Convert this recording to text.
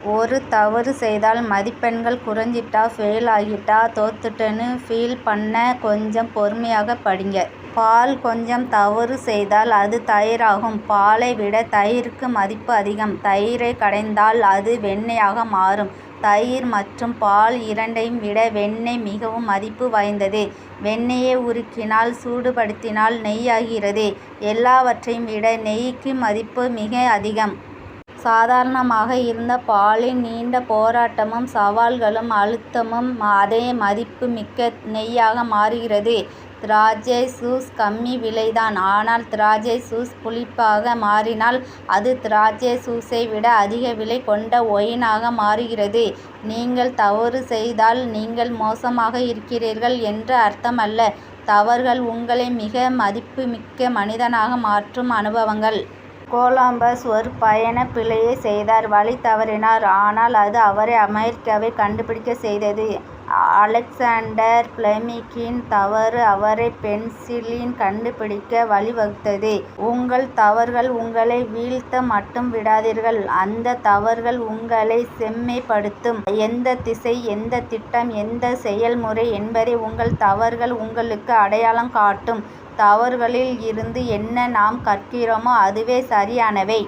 ஒரு தவறு செய்தால் மதிப்பெண்கள் குறைஞ்சிட்டா ஃபெயில் ஆகிட்டா தோத்துட்டேன்னு ஃபீல் பண்ண கொஞ்சம் பொறுமையாக படிங்க. பால் கொஞ்சம் தவறு செய்தால் அது தயிராகும். பாலை விட தயிருக்கு மதிப்பு அதிகம். தயிரை கடைந்தால் அது வெண்ணெயாக மாறும். தயிர் மற்றும் பால் இரண்டையும் விட வெண்ணெய் மிகவும் மதிப்பு வாய்ந்தது. வெண்ணெயை உருக்கினால் சூடுபடுத்தினால் நெய்யாகிறது. எல்லாவற்றையும் விட நெய்க்கு மதிப்பு மிக அதிகம். சாதாரணமாக இருந்த பாலின் நீண்ட போராட்டமும் சவால்களும் அழுத்தமும் அதே மதிப்பு மிக்க நெய்யாக மாறுகிறது. திராட்சை ஜூஸ் கம்மி விலை தான். ஆனால் திராட்சை ஜூஸ் புளிப்பாக மாறினால் அது திராட்சை ஜூஸை விட அதிக விலை கொண்ட ஒயினாக மாறுகிறது. நீங்கள் தவறு செய்தால் நீங்கள் மோசமாக இருக்கிறீர்கள் என்று அர்த்தமல்ல. தவறுகள் உங்களை மிக மதிப்பு மிக்க மனிதனாக மாற்றும் அனுபவங்கள். கொலம்பஸ் ஒரு பயணப் பிழையைச் செய்தார். வழி தவறினார். ஆனால் அது அவரை அமெரிக்காவை கண்டுபிடிக்கச் செய்தது. அலெக்சாண்டர் பிளெமிங்கின் தவறு அவரை பென்சிலின் கண்டுபிடிக்க வழிவகுத்தது. உங்கள் தவறுகள் உங்களை வீழ்த்த மட்டும் விடாதீர்கள் அந்த தவறுகள் உங்களை செம்மைப்படுத்தும். எந்த திசை எந்த திட்டம் எந்த செயல்முறை என்பதை உங்கள் தவறுகள் உங்களுக்கு அடையாளம் காட்டும். தவறுகளில் இருந்து என்ன நாம் கற்கிறோமோ அதுவே சரியானவை.